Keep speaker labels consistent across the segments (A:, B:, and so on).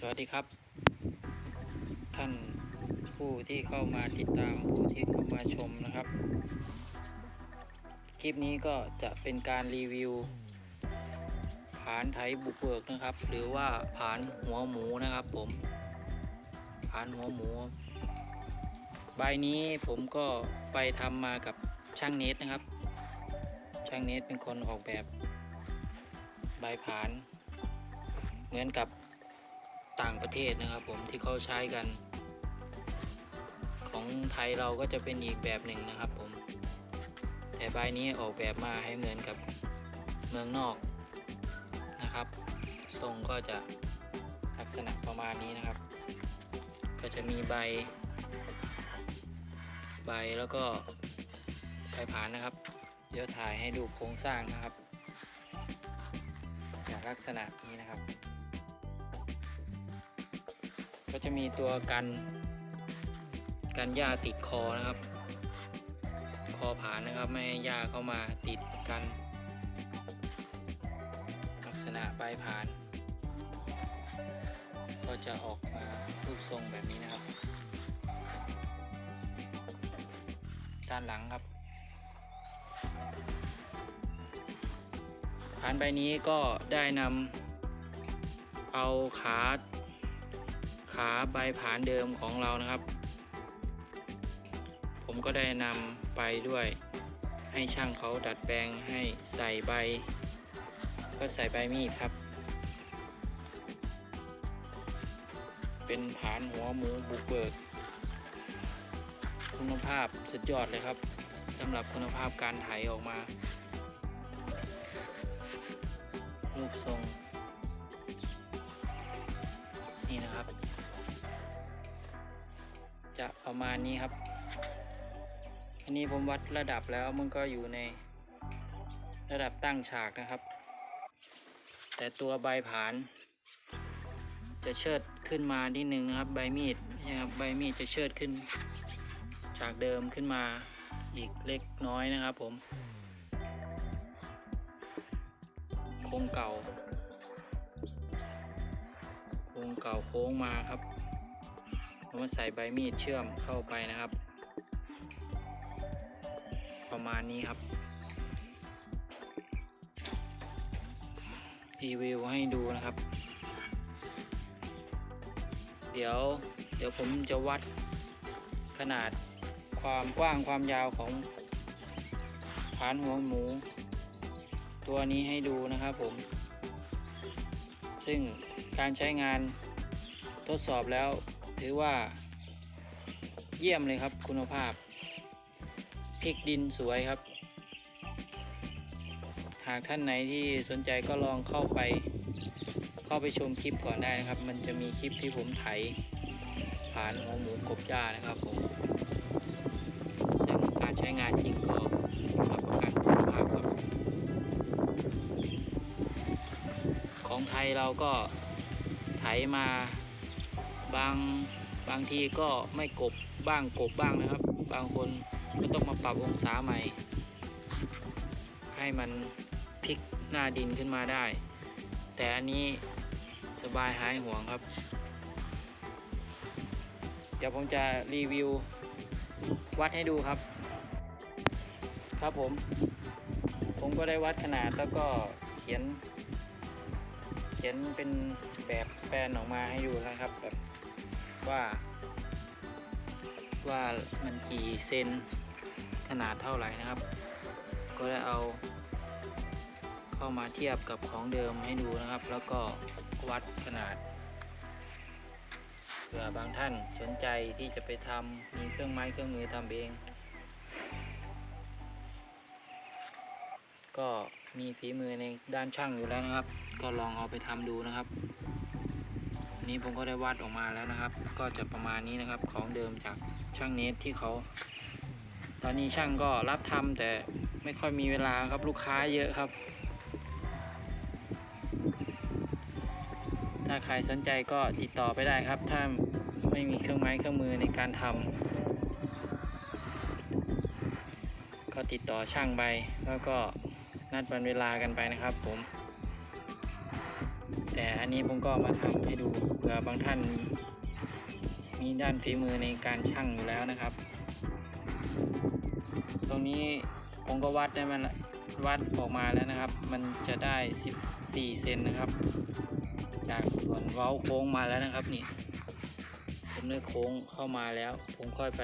A: สวัสดีครับ ท่านผู้ที่เข้ามาติดตามผู้ที่เข้ามาชมนะครับ คลิปนี้ก็จะเป็นการรีวิวผานไทยบุกเบิกนะครับ หรือว่าผานหัวหมูนะครับ ผมผานหัวหมู ใบนี้ผมก็ไปทำมากับช่างเนตนะครับ ช่างเนตเป็นคนออกแบบใบผาน เหมือนกับ ต่างประเทศนะครับ ผมที่เขาใช้กัน ของไทยเราก็จะเป็นอีกแบบหนึ่งนะครับ ผม แต่ใบนี้ออกแบบมาให้เหมือนกับเมืองนอกนะครับ ทรงก็จะลักษณะประมาณนี้นะครับ ก็จะมีใบ ใบแล้วก็ใบผานนะครับ เดี๋ยวถ่ายให้ดูโครงสร้างนะครับ จากลักษณะนี้นะครับ ก็จะมีตัวกันกันหญ้าติดคอนะครับ คอผานนะครับไม่ให้หญ้าเข้ามาติดกัน ลักษณะใบผาน ก็จะออกมารูปทรงแบบนี้นะครับ ด้านหลังครับผานใบนี้ก็ได้นำเอาขา ขาใบผานเดิมของเรานะครับ ผมก็ได้นำไปด้วย ให้ช่างเขาดัดแปลงให้ใส่ใบ ก็ใส่ใบมีดครับ เป็นผานหัวหมูบุกเบิก คุณภาพสุดยอดเลยครับสำหรับคุณภาพการไถออกมา รูปทรงนี่นะครับ จะประมาณนี้ครับ อันนี้ผมวัดระดับแล้วมันก็อยู่ในระดับตั้งฉากนะครับ แต่ตัวใบผาน จะเชิดขึ้นมานิดนึงนะครับ ใบมีดนะครับใบมีดจะเชิดขึ้น จากเดิมขึ้นมาอีกเล็กน้อยนะครับผมโครงเก่าโครงเก่าโค้งมาครับ เรามาใส่ใบมีดเชื่อมเข้าไปนะครับ ประมาณนี้ครับรีวิวให้ดูนะครับ เดี๋ยวเดี๋ยวผมจะวัดขนาดความกว้างความยาวของฐานหัวหมู ตัวนี้ให้ดูนะครับผม ซึ่งการใช้งานทดสอบแล้ว ถือว่า เยี่ยมเลยครับคุณภาพพลิกดินสวยครับ หากท่านไหนที่สนใจก็ลองเข้าไป เข้าไปชมคลิปก่อนได้นะครับ มันจะมีคลิปที่ผมไถผ่านหัวหมูกบหญ้านะครับผมซึ่งการใช้งานจริงก็รับประกันคุณภาพครับ ของไทยเราก็ไถมา บางบางทีก็ไม่กบบ้างกบบ้างนะครับ บางคนก็ต้องมาปรับองศาใหม่ ให้มันพลิกหน้าดินขึ้นมาได้ แต่อันนี้สบายหายห่วงครับ เดี๋ยวผมจะรีวิววัดให้ดูครับ ครับผม ผมก็ได้วัดขนาดแล้วก็เขียน เขียนเป็นแบบแปลนออกมาให้ดูนะครับแบบ ว่า ว่ามันกี่เซนขนาดเท่าไหร่นะครับ ก็ได้เอา เข้ามาเทียบกับของเดิมให้ดูนะครับ แล้วก็วัดขนาดเผื่อบางท่านสนใจที่จะไปทำมีเครื่องไม้เครื่องมือทำเอง ก็มีฝีมือในด้านช่างอยู่แล้วนะครับ ก็ลองเอาไปทำดูนะครับ นี้ผมก็ได้วาดออกมาแล้วนะครับ ก็จะประมาณนี้นะครับของเดิมจากช่างเนทที่เขา ตอนนี้ช่างก็รับทำแต่ไม่ค่อยมีเวลาครับลูกค้าเยอะครับ ถ้าใครสนใจก็ติดต่อไปได้ครับ ถ้าไม่มีเครื่องไม้เครื่องมือในการทำก็ติดต่อช่างไปแล้วก็นัดวันเวลากันไปนะครับผม แต่อันนี้ผมก็มาทำให้ดูเผื่อบางท่านมีด้านฝีมือในการชั่งอยู่แล้วนะครับ ตรงนี้ผมก็วัดได้มันวัดออกมาแล้วนะครับ มันจะได้ 14 เซนนะครับ จากส่วนเว้าโค้งมาแล้วนะครับนี่ผมได้โค้งเข้ามาแล้ว ผมค่อยไป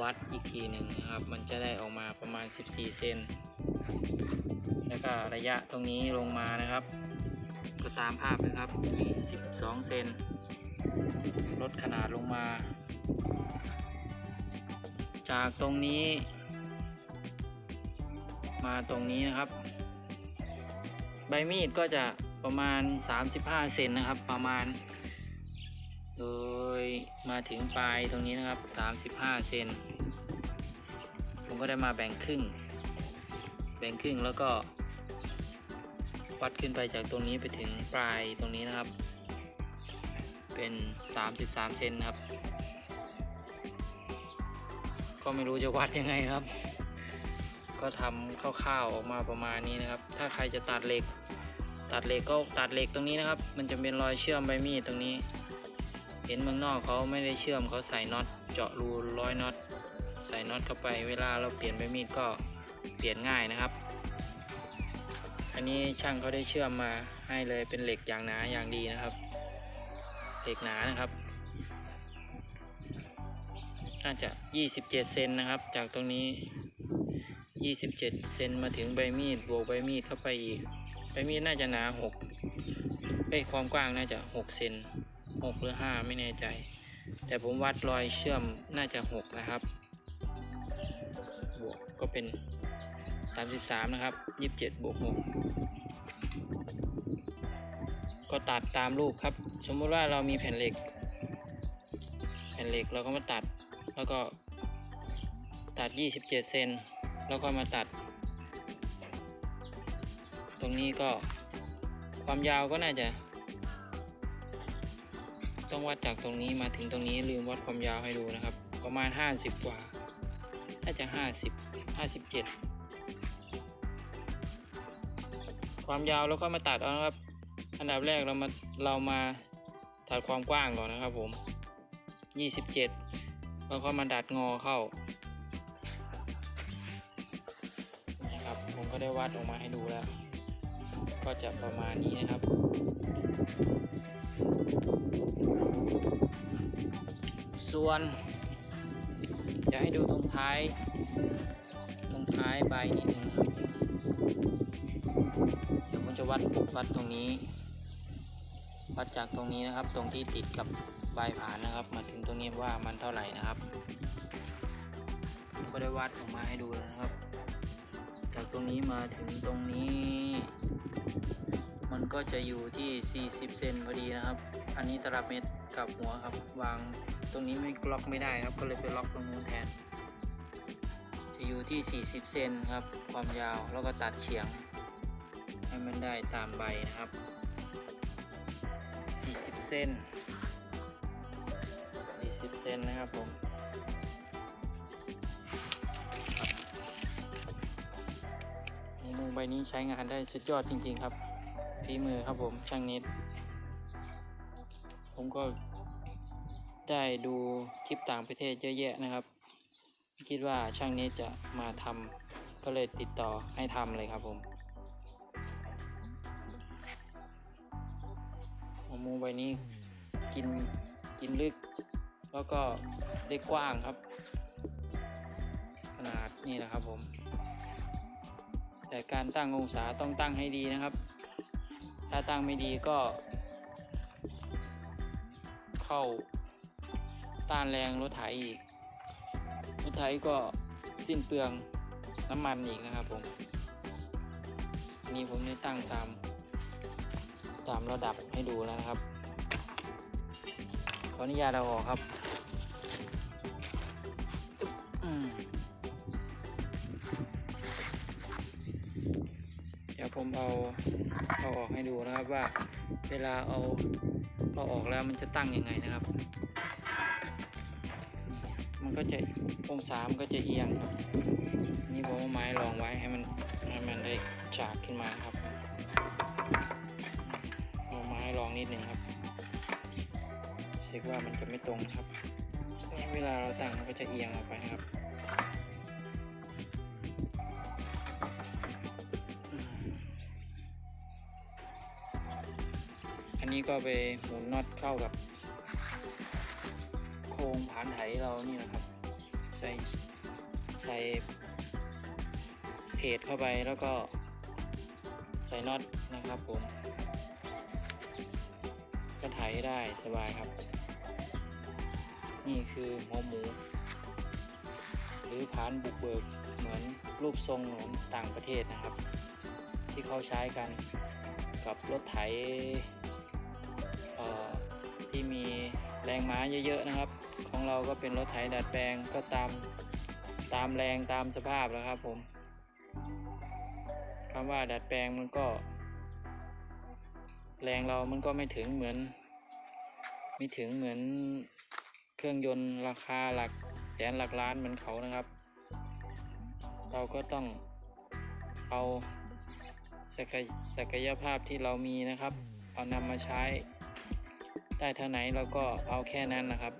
A: วัดอีกทีหนึ่งนะครับ มันจะได้ออกมาประมาณ 14 เซน แล้วก็ระยะตรงนี้ลงมานะครับ ก็ตามภาพนะครับ 22 เซน ลดขนาดลงมา จากตรงนี้ มาตรงนี้นะครับ ใบมีดก็จะประมาณ 35 เซนนะครับ ประมาณ โดยมาถึงปลายตรงนี้นะครับ 35 เซน ผมก็ได้มาแบ่งครึ่ง แบ่งครึ่งแล้วก็ วัดขึ้นไปจากตรงนี้ไปถึงปลายตรงนี้นะครับ เป็น 33 เซนครับ ก็ไม่รู้จะวัดยังไงครับ ก็ทำคร่าวๆออกมาประมาณนี้นะครับ ถ้าใครจะตัดเหล็ก ตัดเหล็กก็ตัดเหล็กตรงนี้นะครับ มันจะเป็นรอยเชื่อมใบมีดตรงนี้ เห็นเมืองนอกเขาไม่ได้เชื่อมเขาใส่น็อตเจาะรูร้อยน็อตใส่น็อตเข้าไปเวลาเราเปลี่ยนใบมีดก็เปลี่ยนง่ายนะครับ อันนี้ช่างเขาได้เชื่อมมาให้เลยเป็นเหล็กอย่างหนาอย่างดีนะครับ เหล็กหนานะครับ น่าจะ 27 เซนนะครับ จากตรงนี้ 27 เซนมาถึงใบมีดบวกใบมีดเข้าไปอีก ใบมีดน่าจะหนา 6เอ้ยความกว้างน่าจะ 6 เซน6 หรือ 5 ไม่แน่ใจ แต่ผมวัดรอยเชื่อมน่าจะ 6 นะครับ บวกก็เป็น 33นะครับ27บวก6ก็ตัดตามรูปครับ สมมุติว่าเรามีแผ่นเหล็ก แผ่นเหล็กเราก็มาตัด แล้วก็ตัด27เซนแล้วก็มาตัด ตรงนี้ก็ความยาวก็น่าจะ ต้องวัดจากตรงนี้มาถึงตรงนี้ลืมวัดความยาวให้ดูนะครับ ประมาณ 50 กว่า น่าจะ 50 57 ความยาวแล้วก็มาตัดเอานะครับ อันดับแรกเรามาเรามาตัดความกว้างก่อนนะครับ ผม 27 แล้วก็มาดัดงอเข้านะครับผมก็ได้วัดออกมาให้ดูแล้ว ก็จะประมาณนี้นะครับส่วนจะให้ดูตรงท้าย ตรงท้ายใบนิดนึงครับ วัดวัดตรงนี้ วัดจากตรงนี้นะครับ ตรงที่ติดกับใบผานนะครับ มาถึงตรงนี้ว่ามันเท่าไหร่นะครับ ก็ได้วัดออกมาให้ดูแล้วนะครับ จากตรงนี้มาถึงตรงนี้ มันก็จะอยู่ที่ 40 เซนพอดีนะครับ อันนี้ตลับเมตรกับหัวครับ วางตรงนี้ไม่ล็อกไม่ได้ครับ ก็เลยไปล็อกตรงนู้นแทน จะอยู่ที่ 40 เซนครับ ความยาวแล้วก็ตัดเฉียง ให้มันได้ตามใบนะครับ 40เซน40เซนนะครับผมมุมใบนี้ใช้งานได้สุดยอดจริงๆครับฝีมือครับผมช่างนิด ผมก็ได้ดูคลิปต่างประเทศเยอะแยะนะครับ คิดว่าช่างนิดจะมาทำก็เลยติดต่อให้ทำเลยครับผม หัวมุมใบนี้กินกินลึก แล้วก็ได้กว้างครับ ขนาดนี่นะครับผม แต่การตั้งองศาต้องตั้งให้ดีนะครับ ถ้าตั้งไม่ดีก็ เข้าต้านแรงรถไถอีกรถไถก็สิ้นเปลืองน้ำมันอีกนะครับผมอันนี้ผมได้ตั้งตาม ตามระดับให้ดูแล้วนะครับ ขออนุญาตเอาออกครับอืมเดี๋ยวผมเอาเอาออกให้ดูนะครับว่าเวลาเอาเอาออกแล้วมันจะตั้งยังไงนะครับ มันก็จะองศามันก็จะเอียงครับนี่ผมเอาไม้รองไว้ให้มันให้มันได้ฉากขึ้นมาครับ ลองนิดนึงครับเช็คว่ามันจะไม่ตรงครับเนี่เวลาเราตั้งมันก็จะเอียงออกไปครับอันนี้ก็ไปหมุนน็อตเข้ากับ โครงผานไถเรานี่นะครับ ใส่ใส่เพจเข้าไปแล้วก็ใส่น็อตนะครับผม ก็ไถได้สบายครับ นี่คือหัวหมู หรือผานบุกเบิกเหมือนรูปทรงเหมือนต่างประเทศนะครับ ที่เขาใช้กันกับรถไถที่มีแรงม้าเยอะๆนะครับ ของเราก็เป็นรถไถดัดแปลงก็ตามตามแรงตามสภาพแล้วครับผมคำว่าดัดแปลงมันก็ แรงเรามันก็ไม่ถึงเหมือน ไม่ถึงเหมือนเครื่องยนต์ราคาหลักแสนหลักล้านเหมือนเขานะครับ เราก็ต้องเอาศักยศกยภาพที่เรามีนะครับ เอานำมาใช้ได้เท่าไหนเราก็เอาแค่นั้นนะครับ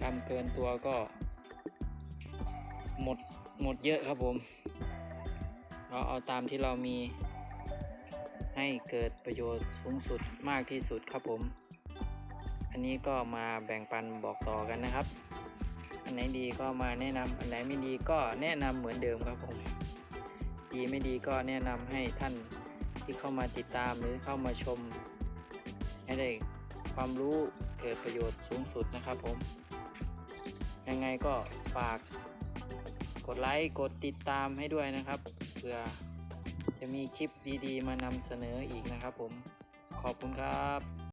A: ทำเกินตัวก็ หมดหมดเยอะครับผม เราเอาตามที่เรามีให้เกิดประโยชน์สูงสุดมากที่สุดครับผม อันนี้ก็มาแบ่งปันบอกต่อกันนะครับ อันไหนดีก็มาแนะนำอันไหนไม่ดีก็แนะนำเหมือนเดิมครับผมดีไม่ดีก็แนะนำให้ท่านที่เข้ามาติดตามหรือเข้ามาชม ให้ได้ความรู้เกิดประโยชน์สูงสุดนะครับผม ยังไงก็ฝากกดไลค์กดติดตามให้ด้วยนะครับเพื่อจะมีคลิปดีๆ มานำเสนออีกนะครับผมขอบคุณครับ